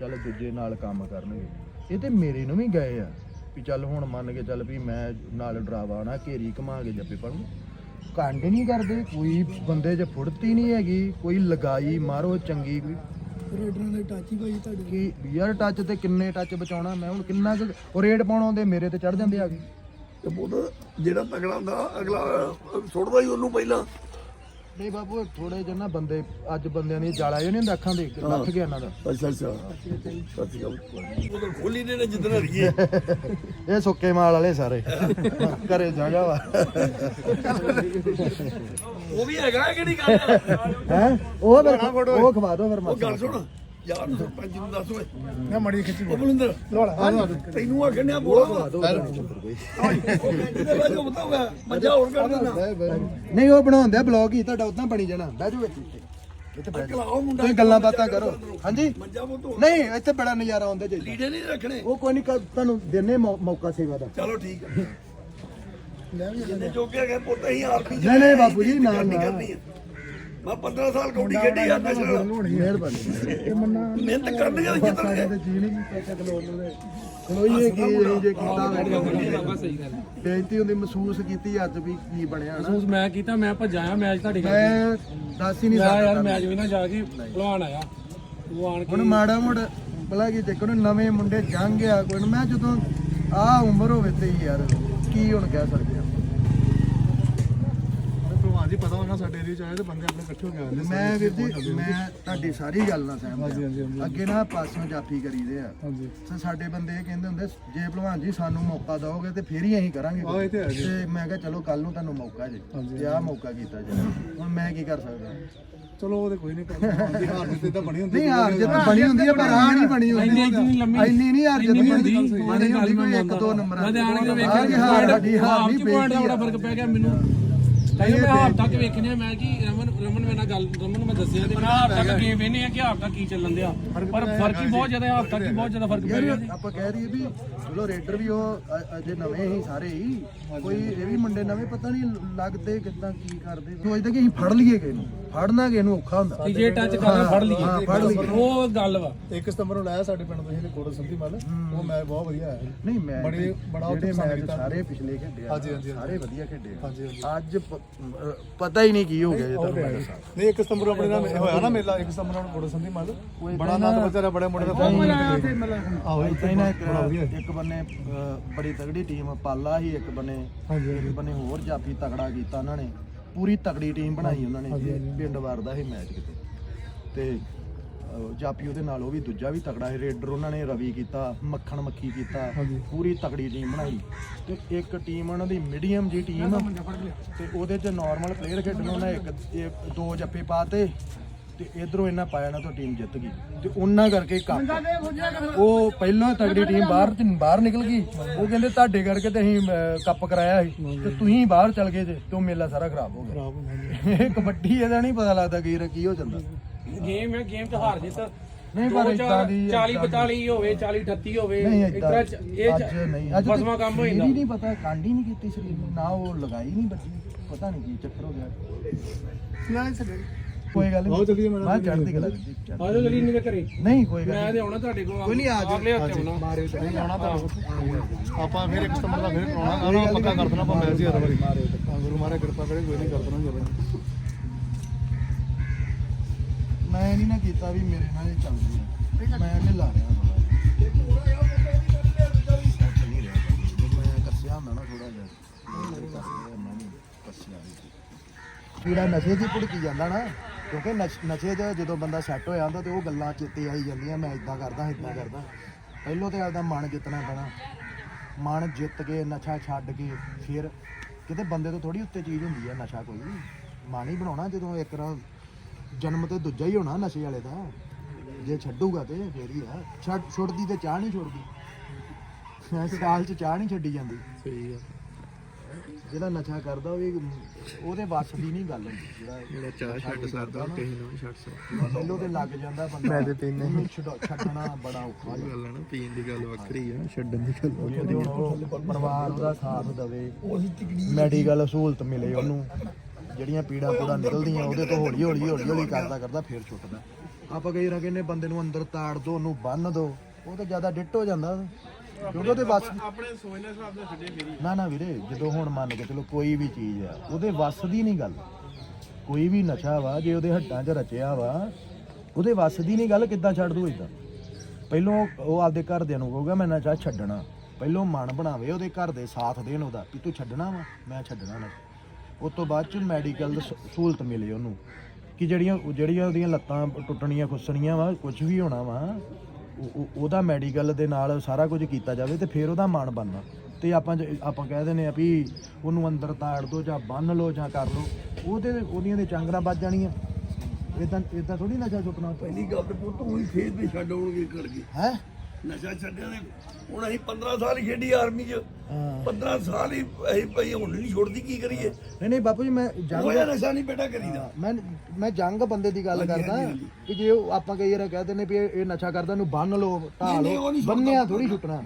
ਚੱਲ ਦੂਜੇ ਨਾਲ ਕੰਮ ਕਰਨਗੇ। ਇਹ ਤੇ ਮੇਰੇ ਨੂੰ ਵੀ ਗਏ ਆ ਵੀ ਚੱਲ ਹੁਣ ਮੰਨ ਕੇ ਚੱਲ ਵੀ ਮੈਂ ਨਾਲ ਡਰਾਵਾ ਨਾ, ਘੇਰੀ ਘਮਾ ਕੇ ਜੱਪੇ ਪੜੂ ਕੰਡ ਨਹੀਂ ਕਰਦੇ, ਕੋਈ ਬੰਦੇ 'ਚ ਫੁਰਤੀ ਨਹੀਂ ਹੈਗੀ, ਕੋਈ ਲਗਾਈ ਮਾਰੋ, ਚੰਗੀ ਕੋਈ ਰੇਡਰਾਂ ਦੇ ਟੱਚ ਹੀ ਭਾਈ ਤੁਹਾਡੇ ਕਿ ਯਾਰ ਟੱਚ ਤੇ ਕਿੰਨੇ ਟੱਚ ਬਚਾਉਣਾ ਮੈਂ? ਹੁਣ ਕਿੰਨਾ ਕੁ ਉਹ ਰੇਡ ਪਾਉਣ ਆਉਂਦੇ ਮੇਰੇ ਤੇ ਚੜ ਜਾਂਦੇ ਆ ਕੇ। ਤੇ ਪੁੱਤ ਜਿਹੜਾ ਤਗੜਾ ਹੁੰਦਾ ਅਗਲਾ ਸੁੱਟਦਾ ਹੀ ਉਹਨੂੰ ਪਹਿਲਾਂ। ਨਹੀਂ ਬਾਬੂ ਥੋੜੇ ਜਿਹਾ ਨਾ ਬੰਦੇ ਅੱਜ ਬੰਦਿਆਂ ਦੀ ਜਾਲਾ ਜੋ ਨਹੀਂ ਹੁੰਦਾ ਅੱਖਾਂ ਦੇ ਲੱਥ ਗਿਆ ਇਹਨਾਂ ਦਾ। ਅੱਛਾ ਅੱਛਾ। ਸੱਚੀ ਗੱਲ ਉਹ ਤਾਂ ਖੋਲੀ ਨੇ ਜਿੱਦਣ ਹਰੀਏ ਇਹ ਸੁੱਕੇ ਮਾਲ ਵਾਲੇ ਸਾਰੇ। ਘਰੇ ਜਗ੍ਹਾ ਵਾ। ਉਹ ਵੀ ਹੈਗਾ ਕਿਹੜੀ ਗੱਲ? ਹੈ? ਉਹ ਫਿਰ ਉਹ ਖਵਾ ਦੋ ਫਿਰ ਉਹ ਮਾਸਾ ਗੱਲ ਸੁਣ। ਯਾਰ ਸਰਪੰਚ ਨੂੰ ਦੱਸ ਓਏ। ਮੈਂ ਮੜੀ ਖਿੱਚੀ ਉਹ ਬਲਿੰਦਰ ਤੈਨੂੰ ਆ ਬੋਲਾ। ਕਿਤੇ ਬਾਜੋ ਬਤਾਉਂਗਾ ਮੱਝਾ ਹੋਰ ਕਰ ਦੇਣਾ ਨਹੀਂ ਉਹ ਬਣਾਉਂਦੇ ਬਲੌਗ ਹੀ ਤੁਹਾਡਾ ਉਦਾਂ ਬਣੀ ਜਾਣਾ। ਬਹਿ ਜਾਓ ਇੱਥੇ। ਇੱਥੇ ਬਹਿ ਜਾਓ। ਤੁਸੀਂ ਗੱਲਾਂ ਬਾਤਾਂ ਕਰੋ। ਹਾਂਜੀ? ਨਹੀਂ ਇੱਥੇ ਬੜਾ ਨਜ਼ਾਰਾ ਆਉਂਦਾ ਜੀ। ਲੀੜੇ ਨਹੀਂ ਰੱਖਣੇ। ਉਹ ਕੋਈ ਨਹੀਂ ਤੁਹਾਨੂੰ ਦਿੰਨੇ ਮੌਕਾ ਸੇਵਾ ਦਾ। ਚਲੋ ਠੀਕ ਹੈ ਜਿੰਨੇ ਜੋਗੇ ਹੈਗੇ ਪੁੱਤ ਅਸੀਂ ਆਰਮੀ ਚ ਨਹੀਂ ਨਹੀਂ ਬਾਪੂ ਜੀ ਨਾ ਨਾ। ਹੈ ਮੈਂ 15 ਸਾਲ ਕੌਡੀ ਖੇਡੀ ਆ ਨਸ਼ਾ ਮਿਹਰਬਾਨੀ। ਮਿਹਨਤ ਕਰਨਗੇ ਤੇ ਜਿੱਤਣਗੇ ਚਲੋ ਇਹ ਕੀ ਇਹ ਜੇ ਕੀਤਾ ਬੇਇੱਜ਼ਤੀ ਹੁੰਦੀ ਮਹਿਸੂਸ ਕੀਤੀ ਅੱਜ ਵੀ ਕੀ ਬਣਿਆ ਨਾ ਮਹਿਸੂਸ ਮੈਂ ਕੀਤਾ ਮੈਂ ਭੱਜਾ ਆ ਮੈਚ ਤੁਹਾਡੇ ਕਰਕੇ ਮੈਂ ਦੱਸ ਹੀ ਨਹੀਂ ਮੈਂ ਯਾਰ ਸਕਦਾ ਮੈਚ ਵੀ ਨਾ ਜਾ ਕੇ ਭਲਵਾਨ ਆਇਆ। ਉਹ ਆਣ ਕੇ ਹੁਣ ਮਾੜਾ ਮੋੜ ਭਲਾ ਕੀ ਦੇਖੋ ਨਵੇਂ ਮੁੰਡੇ ਜੰਗ ਆ ਕੋਈ ਮੈਂ ਜਦੋਂ ਆ ਉਮਰ ਹੋਵੇ ਤੇ ਯਾਰ ਕੀ ਹੁਣ ਕਹਿ ਸਕਦੇ? ਪਤਾ ਹੋਣਾ ਸਾਡੇ ਏਰੀਆ ਚ ਆਏ ਤੇ ਬੰਦੇ ਆਪਣੇ ਇਕੱਠੇ ਹੋ ਕੇ ਆਉਂਦੇ ਮੈਂ ਵੀਰ ਜੀ ਮੈਂ ਤੁਹਾਡੀ ਸਾਰੀ ਗੱਲ ਨਾਲ ਸਹਿਮਤ ਹਾਂ। ਅੱਗੇ ਨਾ ਪਾਸੋਂ ਜਾਫੀ ਕਰੀਦੇ ਆ। ਹਾਂਜੀ। ਤੇ ਸਾਡੇ ਬੰਦੇ ਇਹ ਕਹਿੰਦੇ ਹੁੰਦੇ ਜੇ ਭਲਵਾਨ ਜੀ ਸਾਨੂੰ ਮੌਕਾ ਦਿਓਗੇ ਤੇ ਫੇਰ ਹੀ ਅਸੀਂ ਕਰਾਂਗੇ ਆਹ ਇਹ ਤੇ ਹੈ ਜੀ। ਤੇ ਮੈਂ ਕਿਹਾ ਚਲੋ ਕੱਲ ਨੂੰ ਤੁਹਾਨੂੰ ਮੌਕਾ ਜੇ ਤੇ ਆਹ ਮੌਕਾ ਕੀਤਾ ਜੀ। ਹੁਣ ਮੈਂ ਕੀ ਕਰ ਸਕਦਾ? ਚਲੋ ਉਹਦੇ ਕੋਈ ਨਹੀਂ ਭਲਵਾਨ ਦੀ ਹਾਰ ਜਿੱਤ ਤਾਂ ਬਣੀ ਹੁੰਦੀ ਨਹੀਂ ਹਾਰ ਜਿੱਤ ਬਣੀ ਹੁੰਦੀ ਹੈ ਪਰ ਆ ਨਹੀਂ ਬਣੀ ਹੁੰਦੀ। ਇੰਨੀ ਲੰਮੀ ਇੰਨੀ ਨਹੀਂ ਹਾਰ ਜਿੱਤ ਇੰਨੀ ਬਣੀ। ਹੁੰਦੀ। ਬਣੀ ਹੁੰਦੀ ਕੋਈ ਇੱਕ ਦੋ ਨੰਬਰਾਂ ਮੈਂ ਤੇ। ਆਣ ਕੇ ਆ ਵੇਖਿਆ ਕਿ ਹਾਰ ਸਾਡੀ ਹਾਰ ਨਹੀਂ ਪੁਆਇੰਟ ਦਾ ਬੜਾ ਪਈ ਫ਼ਰਕ ਪੈ ਗਿਆ ਮੈਨੂੰ। ਤਾਈਓ ਮੈਂ ਹਾਫ ਤੱਕ ਵੇਖਨੇ ਆ ਮੈਂ ਕਿ ਰਮਨ ਰਮਨ ਨਾਲ ਗੱਲ ਰਮਨ ਨੂੰ ਮੈਂ ਦੱਸਿਆ ਤੇ ਮੈਂ ਹਾਫ ਤੱਕ ਗੇਮ ਵੇਨੇ ਆ ਕਿ ਹਾਫ ਤੱਕ ਕੀ ਚੱਲਣ ਦਿਆ। ਪਰ ਫ਼ਰਕ ਹੀ ਬਹੁਤ ਜ਼ਿਆਦਾ ਹਾਫ ਤੱਕ ਹੀ ਬਹੁਤ ਜ਼ਿਆਦਾ ਫ਼ਰਕ ਪੈ ਗਿਆ। ਯਾਰ ਆਪਾਂ ਕਹਿ ਰਹੀ ਵੀ ਚਲੋ ਰੇਡਰ ਵੀ ਉਹ ਅਜੇ ਨਵੇਂ ਹੀ ਸਾਰੇ ਹੀ। ਕੋਈ ਇਹ ਵੀ ਮੁੰਡੇ ਨਵੇਂ ਪਤਾ ਨਹੀਂ ਲੱਗਦੇ ਕਿੱਦਾਂ ਕੀ ਕਰਦੇ। ਸੋਚਦੇ ਕਿ ਅਸੀਂ ਫੜ ਲਈਏ ਕਿਸੇ ਨੂੰ। ਫੜਨਾ ਕਿਸੇ ਨੂੰ ਔਖਾ ਹੁੰਦਾ। ਕਿ ਜੇ ਟੱਚ ਕਰਨਾ ਫੜ ਹਾਂ ਲਈਏ। ਫੜ ਲਈਏ। ਉਹ ਗੱਲ ਵਾ। ਇੱਕ ਸਤੰਬਰ ਨੂੰ ਲਾਇਆ ਸਾਡੇ ਪਿੰਡ ਤੋਂ ਇਹਨੇ ਕੋਟ ਸੰਧੀ ਮੱਲ। ਉਹ ਮੈਚ ਬਹੁਤ ਵਧੀਆ ਆਇਆ। ਨਹੀਂ ਮੈਂ ਬੜੀ- ਬੜਾ ਪਸੰਦ ਮੈਚ। ਸਾਰੇ ਪਿਛਲੇ ਖੇਡੇ ਆ ਹਾਂਜੀ, ਹਾਂਜੀ, ਸਾਰੇ ਵਧੀਆ ਖੇਡੇ ਆ। ਅੱਜ ਪਤਾ ਹੀ ਨਹੀਂ ਕੀ ਹੋ ਗਿਆ ਜੇ ਤੁਹਾਨੂੰ ਮੈਂ ਦੱਸਾਂ। ਨਹੀਂ ਇੱਕ ਸਤੰਬਰ ਨੂੰ ਆਪਣੇ ਨਾਲ ਹੋਇਆ ਨਾ ਮੇਲਾ ਇੱਕ ਸਤੰਬਰ ਨੂੰ ਕੋਟ ਸੰਧੀ ਮੱਲ। ਬੜਾ ਨਾਮ ਵਿਚਾਰਾ ਬੜੇ ਮੁੰਡੇ ਦਾ ਆਹੋ ਇੱਥੇ ਹੀ ਨਾ ਇੱਕ ਇੱਕ ਬੰਨੇ ਬੜੀ ਤਗੜੀ ਟੀਮ ਪਾਲਾ ਸੀ ਇੱਕ ਬੰਨੇ ਇੱਕ ਬੰਨੇ ਹੋਰ ਜਾਫੀ ਤਗੜਾ ਕੀਤਾ ਉਹਨਾਂ ਨੇ। ਪੂਰੀ ਤਗੜੀ ਟੀਮ ਬਣਾਈ ਉਹਨਾਂ ਨੇ ਪਿੰਡ ਵਾਰ ਦਾ ਸੀ ਮੈਚ ਕਿਤੇ। ਤੇ ਜਾਫੀ ਉਹਦੇ ਨਾਲ ਉਹ ਵੀ ਦੂਜਾ ਵੀ ਤਗੜਾ ਸੀ ਰੇਡਰ ਉਹਨਾਂ ਨੇ ਰਵੀ ਕੀਤਾ ਮੱਖਣ ਮੱਖੀ ਕੀਤਾ ਪੂਰੀ ਤਗੜੀ ਟੀਮ ਬਣਾਈ। ਤੇ ਇੱਕ ਟੀਮ ਉਹਨਾਂ ਦੀ ਮੀਡੀਅਮ ਜੀ ਟੀਮ ਤੇ ਉਹਦੇ ਚ ਨਾਰਮਲ ਪਲੇਅਰ ਖੇਡਣ ਉਹਨਾਂ ਇੱਕ ਦੋ ਜੱਫੇ ਪਾਤੇ ਤੇ ਇਧਰੋਂ ਇਹਨਾਂ ਪਾਇਆ ਨਾ ਤਾਂ ਟੀਮ ਜਿੱਤ ਗਈ। ਤੇ ਉਹਨਾਂ ਕਰਕੇ ਕੱਪ ਉਹ ਪਹਿਲਾਂ ਤਗੜੀ ਟੀਮ ਬਾਹਰ ਤੇ ਬਾਹਰ ਨਿਕਲ ਗਈ। ਉਹ ਕਹਿੰਦੇ ਤੁਹਾਡੇ ਕਰਕੇ ਤੇ ਅਸੀਂ ਕੱਪ ਕਰਾਇਆ ਸੀ। ਤੇ ਤੁਸੀਂ ਬਾਹਰ ਚਲ ਗਏ ਤੇ ਉਹ ਮੇਲਾ ਸਾਰਾ ਖਰਾਬ ਹੋ ਗਿਆ। ਇਹ ਕਬੱਡੀ ਇਹਦਾ ਨਹੀਂ ਪਤਾ ਲੱਗਦਾ ਕੀ ਕੀ ਹੋ ਜਾਂਦਾ। ਗੇਮ ਹੈ ਗੇਮ ਚ ਹਾਰ ਜਿੱਤ ਨਹੀਂ ਪਰ ਇਦਾਂ ਦੀ 40 45 ਹੋਵੇ 40 38 ਹੋਵੇ ਨਹੀਂ ਇਦਾਂ ਇਹ ਅੱਜ ਚ- ਨਹੀਂ। ਅੱਜ ਫਸਵਾਂ ਕੰਮ ਹੋ ਜਾਂਦਾ ਨਹੀਂ ਪਤਾ ਕਾਂਡ ਹੀ ਨਹੀਂ ਕੀਤੀ ਸਰੀਰ ਨੇ ਨਾ ਉਹ ਲਗਾਈ ਨਹੀਂ ਬੱਜੀ ਪਤਾ ਨਹੀਂ ਕੀ ਚੱਕਰ ਹੋ ਗਿਆ। ਕੋਈ ਗੱਲ ਨਹੀਂ। हाँ, ਮੈਂ ਚੜ੍ਹਦੀ ਵਿੱਚ ਚੜ੍ਹਦੀ- ਆ ਜਾਓ ਜਲੀ ਨਹੀਂ ਘਰੇ। ਨਹੀਂ ਕੋਈ ਗੱਲ ਮੈਂ ਤੇ ਆਉਣਾ ਤੁਹਾਡੇ ਕੋਲ ਕੋਈ ਨਹੀਂ, ਆ ਜਾਓ। ਅਗਲੇ ਹਫ਼ਤੇ ਆਉਣਾ। ਮਾਰੇ ਤੇ ਨਹੀਂ ਆਉਣਾ ਤਾਂ ਆਪਾਂ ਫਿਰ ਇੱਕ ਸਤੰਬਰ ਦਾ ਫਿਰ ਕਰਾਉਣਾ ਨੂੰ ਪੱਕਾ ਕਰ ਦੇਣਾ ਆਪਾਂ ਮੈਚ ਹੀ ਹਰ ਵਾਰੀ। ਤਾਂ ਗੁਰੂ ਮਹਾਰਾਜ ਕਿਰਪਾ ਕਰੇ ਕੋਈ ਨਹੀਂ ਕਰ ਦੇਣਾ ਜਦੋਂ ਮੈਂ ਨਹੀਂ ਨਾ ਕੀਤਾ ਵੀ ਮੇਰੇ ਨਾਲ ਇਹ ਚੱਲਦੀ ਹੈ ਮੈਂ ਢਿੱਲਾ ਰਿਹਾ ਥੋੜਾ ਨਹੀਂ ਰਿਹਾ ਜੇ ਮੈਂ ਕੱਸਿਆ ਹੁੰਦਾ ਨਾ ਥੋੜਾ ਜਿਹਾ ਮੈਂ ਕੱਸ ਲਿਆ, ਮੈਂ ਨਹੀਂ ਕੱਸਿਆ ਵੀ। ਕੀੜਾ ਨਸ਼ੇ ਦੀ ਭੁੜਕੀ ਜਾਂਦਾ ਨਾ ਕਿਉਂਕਿ ਨਸ਼- 'ਚ ਜਦੋਂ ਬੰਦਾ ਸੈੱਟ ਹੋ ਜਾਂਦਾ ਤੇ ਉਹ ਗੱਲਾਂ ਚੇਤੇ ਆਈ ਜਾਂਦੀਆਂ ਮੈਂ ਇਦਾਂ ਕਰਦਾ ਇਦਾਂ ਕਰਦਾ। ਪਹਿਲੋਂ ਤੇ ਆਪਦਾ ਮਨ ਜਿੱਤਣਾ ਪੈਣਾ। ਮਨ ਜਿੱਤ ਕੇ ਨਸ਼ਾ ਛੱਡ ਕੇ ਫਿਰ ਕਿਤੇ ਬੰਦੇ ਤੋਂ ਥੋੜੀ ਉੱਤੇ ਚੀਜ਼ ਹੁੰਦੀ ਆ ਨਸ਼ਾ ਕੋਈ। ਮਨ ਹੀ ਬਣਾਉਣਾ ਜਦੋਂ ਇੱਕ ਰਾ ਜਨਮ ਤੇ ਦੂਜਾ ਹੀ ਹੋਣਾ ਨਸ਼ੇ ਵਾਲੇ ਦਾ। ਜੇ ਛੱਡੂਗਾ ਤੇ ਫੇਰ ਹੀ ਆ। ਛੱਡ ਛੁੱਟਦੀ ਤੇ ਚਾਹ ਨਹੀਂ ਛੁੱਟਦੀ। ਸਾਲ ਚ ਚਾਹ ਨਹੀਂ ਛੱਡੀ ਜਾਂਦੀ। ਸਹੀ ਹੈ ਜਿਹੜਾ ਨਸ਼ਾ ਕਰਦਾ ਉਹ ਵੀ ਉਹਦੇ ਵੱਸ ਦੀ ਨਹੀਂ ਗੱਲ ਹੁੰਦੀ। ਜਿਹੜਾ ਜਿਹੜਾ ਚਾਹ ਛੱਡ ਸਕਦਾ ਕਿਸੇ ਨੂੰ ਛੱਡ ਸਕਦਾ। ਪਹਿਲੋਂ ਤੇ ਲੱਗ ਜਾਂਦਾ ਬੰਦਾ। ਮੈਂ ਤੇ ਪੀਂਦਾ ਹੀ ਛਡਾ- ਛੱਡਣਾ ਬੜਾ ਔਖਾ ਗੱਲ ਹੈ ਨਾ ਪੀਣ ਦੀ ਗੱਲ ਵੱਖਰੀ ਹੈ ਛੱਡਣ ਦੀ ਗੱਲ ਹੁਣ ਉਹ ਪਰਿਵਾਰ ਉਹਦਾ ਸਾਥ ਦੇਵੇ। ਮੈਡੀਕਲ ਸਹੂਲਤ ਮਿਲੇ ਉਹਨੂੰ। ਜਿਹੜੀਆਂ ਪੀੜਾਂ ਪੂੜਾ ਨਿਕਲਦੀਆਂ ਉਹਦੇ ਤੋਂ ਹੌਲੀ ਹੌਲੀ ਹੌਲੀ ਹੌਲੀ ਕਰਦਾ ਕਰਦਾ ਫੇਰ ਛੁੱਟਦਾ। ਆਪਾਂ ਕਈ ਵਾਰ ਕਹਿੰਦੇ ਬੰਦੇ ਨੂੰ ਅੰਦਰ ਤਾੜ ਦੋ ਉਹਨੂੰ ਬੰਨ ਦੋ ਉਹ ਤਾਂ ਜ਼ਿਆਦਾ ਡਿੱਟ ਹੋ ਜਾਂਦਾ। ਕਿਉਂਕਿ ਉਹਦੇ ਵੱਸ ਆਪਣੇ ਸੋਚਣੇ ਹਿਸਾਬ ਨਾਲ ਛੱਡੇ ਮੇਰੀ। ਨਾ ਨਾ ਵੀਰੇ ਜਦੋਂ ਹੁਣ ਮੰਨ ਕੇ ਚਲੋ ਕੋਈ ਵੀ ਚੀਜ਼ ਆ ਉਹਦੇ ਵੱਸ ਦੀ ਨਹੀਂ ਗੱਲ। ਕੋਈ ਵੀ ਨਸ਼ਾ ਵਾ ਜੇ ਉਹਦੇ ਹੱਡਾਂ 'ਚ ਰਚਿਆ ਵਾ ਉਹਦੇ ਵੱਸ ਦੀ ਨਹੀਂ ਗੱਲ ਕਿੱਦਾਂ ਛੱਡ ਦੂ ਇਦਾਂ ਪਹਿਲੋਂ ਉਹ ਆਪਦੇ ਘਰਦਿਆਂ ਨੂੰ ਕਹੂਗਾ ਮੈਂ ਨਸ਼ਾ ਛੱਡਣਾ। ਪਹਿਲੋਂ ਮਨ ਬਣਾਵੇ ਉਹਦੇ ਘਰ ਦੇ ਸਾਥ ਦੇਣ ਉਹਦਾ ਵੀ ਤੂੰ ਛੱਡਣਾ ਵਾ ਮੈਂ ਛੱਡਣਾ ਨਾ ਉਸ ਤੋਂ ਬਾਅਦ ਚ ਮੈਡੀਕਲ ਸਹੂਲਤ ਮਿਲੇ ਉਹਨੂੰ। ਕਿ ਜਿਹੜੀਆਂ ਜਿਹੜੀਆਂ ਉਹਦੀਆਂ ਲੱਤਾਂ ਟੁੱਟਣੀਆਂ ਖੁੱਸਣੀਆਂ ਵਾ ਕੁਝ ਵੀ ਹੋਣਾ ਵਾ ਉਹ- ਉਹ- ਉਹਦਾ ਮੈਡੀਕਲ ਦੇ ਨਾਲ ਸਾਰਾ ਕੁਝ ਕੀਤਾ ਜਾਵੇ ਤੇ ਫਿਰ ਉਹਦਾ ਮਨ ਬਣਦਾ ਤੇ ਆਪਾਂ ਆਪਾਂ ਕਹਿ ਦਿੰਦੇ ਆ ਵੀ ਉਹਨੂੰ ਅੰਦਰ ਤਾੜ ਦੋ ਜਾਂ ਬੰਨ ਲਓ ਜਾਂ ਕਰ ਲਓ ਉਹਦੇ ਉਹਦੀਆਂ ਦੇ ਚਾਂਗਰਾਂ ਵੱਜ ਜਾਣੀਆਂ। ਇਦਾਂ ਇਦਾਂ ਥੋੜੀ ਨਸ਼ਾ ਛੁੱਟਣਾ ਪਹਿਲੀ ਗੱਲ ਤੇ ਪੁੱਤ ਉਹੀ ਫੇਰ ਤੇ ਛੱਡੋਣਗੇ ਕਰ ਗਏ ਹੈ? ਨਸ਼ਾ ਛੱਡਿਆ ਨੇ ਹੁਣ ਅਸੀਂ 15 ਸਾਲ ਹੀ ਖੇਡੀ ਆਰਮੀ 'ਚ। ਹਾਂ। 15 ਸਾਲ ਹੀ ਅਸੀਂ ਭਈ ਹੁਣ ਨਹੀਂ ਛੋੜਦੀ ਕੀ ਕਰੀਏ? ਨਹੀਂ ਨਹੀਂ ਬਾਪੂ ਜੀ ਮੈਂ ਜੰਗ ਹੋਇਆ ਨਸ਼ਾ ਨਹੀਂ ਬੇਟਾ ਕਰੀਦਾ ਮੈਂ ਮੈਂ ਜੰਗ ਬੰਦੇ ਦੀ ਗੱਲ ਕਰਦਾ ਕਿ ਜੇ ਆਪਾਂ ਕਈ ਵਾਰ ਕਹਿੰਦੇ ਨੇ ਵੀ ਇਹ ਨਸ਼ਾ ਕਰਦਾ ਇਹਨੂੰ ਬੰਨ ਲਓ ਨਹੀਂ ਬੰਨਿਆ ਥੋੜੀ ਛੁੱਟਣਾ।